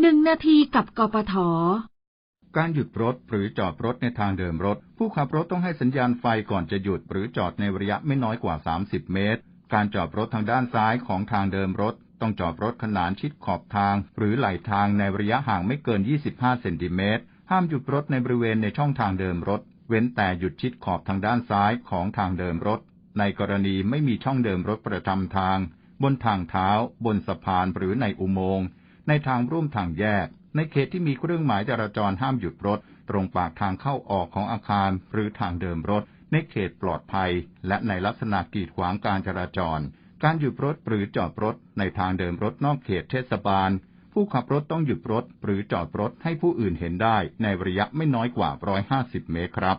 หนึ่งนาทีกับกปท การหยุดรถหรือจอดรถในทางเดินรถ ผู้ขับรถต้องให้สัญญาณไฟก่อนจะหยุดหรือจอดในระยะไม่น้อยกว่า 30 เมตร การจอดรถทางด้านซ้ายของทางเดินรถ ต้องจอดรถขนานชิดขอบทาง หรือไหลทางในระยะห่างไม่เกิน 25 เซนติเมตร ห้ามหยุดรถในบริเวณในช่องทางเดินรถ เว้นแต่หยุดชิดขอบทางด้านซ้ายของทางเดินรถ ในกรณีไม่มีช่องเดินรถประจำทาง บนทางเท้า บนสะพานหรือในอุโมงค์ ในทางร่วมทางแยก ในเขตที่มีเครื่องหมายจราจรห้ามหยุดรถ ตรงปากทางเข้าออกของอาคาร หรือทางเดินรถ ในเขตปลอดภัย และในลักษณะกีดขวางการจราจร การหยุดรถหรือจอดรถ ในทางเดินรถนอกเขตเทศบาล ผู้ขับรถต้องหยุดรถ หรือจอดรถให้ผู้อื่นเห็นได้ ในระยะไม่น้อยกว่า 150 เมตรครับ